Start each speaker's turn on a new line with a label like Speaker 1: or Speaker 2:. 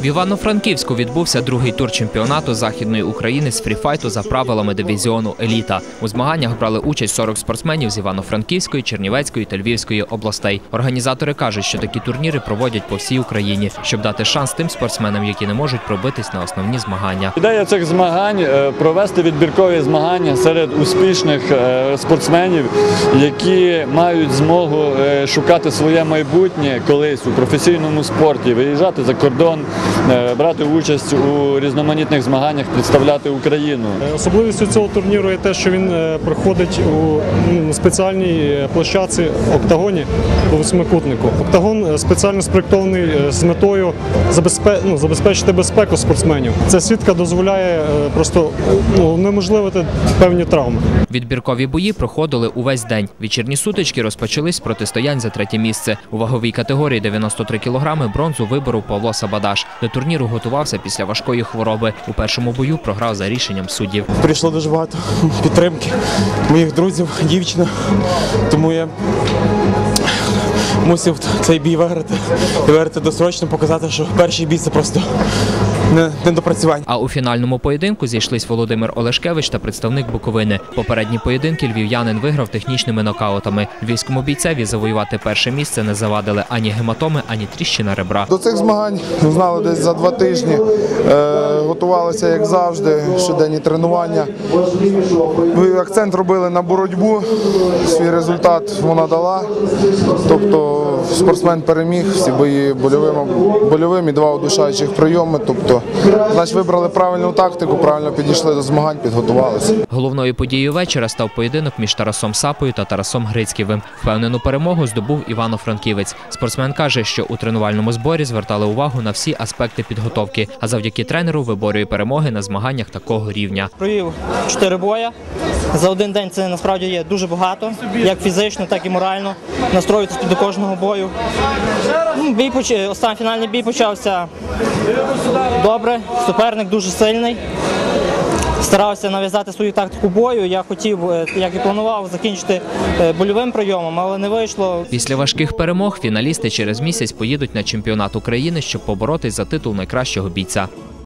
Speaker 1: В Івано-Франківську відбувся другий тур чемпіонату західної України з фріфайту за правилами дивізіону Еліта. У змаганнях брали участь 40 спортсменів з Івано-Франківської, Чернівецької та Львівської областей. Організатори кажуть, що такі турніри проводять по всій Україні, щоб дати шанс тим спортсменам, які не можуть пробитись на основні змагання.
Speaker 2: Ідея цих змагань е, провести відбіркові змагання серед успішних е, спортсменів, які мають змогу е, шукати своє майбутнє колись у професійному спорті, виїжджати за кордон, брати участь у різноманітних змаганнях, представляти Україну.
Speaker 3: Особливістю цього турніру є те, що він е, проходить у ну, спеціальній е, площадці октагоні у восьмикутнику. Октагон е, спеціально спроєктований е, з метою ну, забезпечити безпеку спортсменів. Ця сітка дозволяє е, просто ну, унеможливити певні травми.
Speaker 1: Відбіркові бої проходили увесь день. Вечірні сутички розпочались з протистоянь за третє місце. У ваговій категорії 93 кілограми бронзу виборов Павло Сабадаш. До турніру готувався після важкої хвороби. У першому бою програв за рішенням суддів.
Speaker 4: прийшло дуже багато підтримки моїх друзів, дівчина. Тому я мусив цей бій виграти і виграти досрочно, показати, що перший бій це просто не, недопрацювання.
Speaker 1: А у фінальному поєдинку зійшлись Володимир Олешкевич та представник Буковини. Попередні поєдинки львів'янин виграв технічними нокаутами. Львівському бійцеві завоювати перше місце не завадили ані гематоми, ані тріщина ребра.
Speaker 5: До цих змагань знали десь за два тижні. Е, готувалися як завжди, щоденні тренування. Ми акцент робили на боротьбу. Свій результат вона дала. Тобто спортсмен переміг всі бої больовими, больовими, два удушаючих прийоми. Тобто, значить, вибрали правильну тактику, правильно підійшли до змагань, підготувалися.
Speaker 1: Головною подією вечора став поєдинок між Тарасом Сапою та Тарасом Грицьківим. Впевнену перемогу здобув Івано-Франківець. Спортсмен каже, що у тренувальному зборі звертали увагу на всі аспекти підготовки, а завдяки тренеру виборює перемоги на змаганнях такого рівня.
Speaker 6: Провів чотири боя. За один день це насправді є дуже багато, як фізично, так і морально. Настроїтися до кожного бою. Ну, Бій поч... Останній фінальний бій почався добре. Суперник дуже сильний. Старався нав'язати свою тактику бою. Я хотів, е, як і планував, закінчити е, больовим прийомом, але не вийшло.
Speaker 1: Після важких перемог фіналісти через місяць поїдуть на чемпіонат України, щоб поборотись за титул найкращого бійця.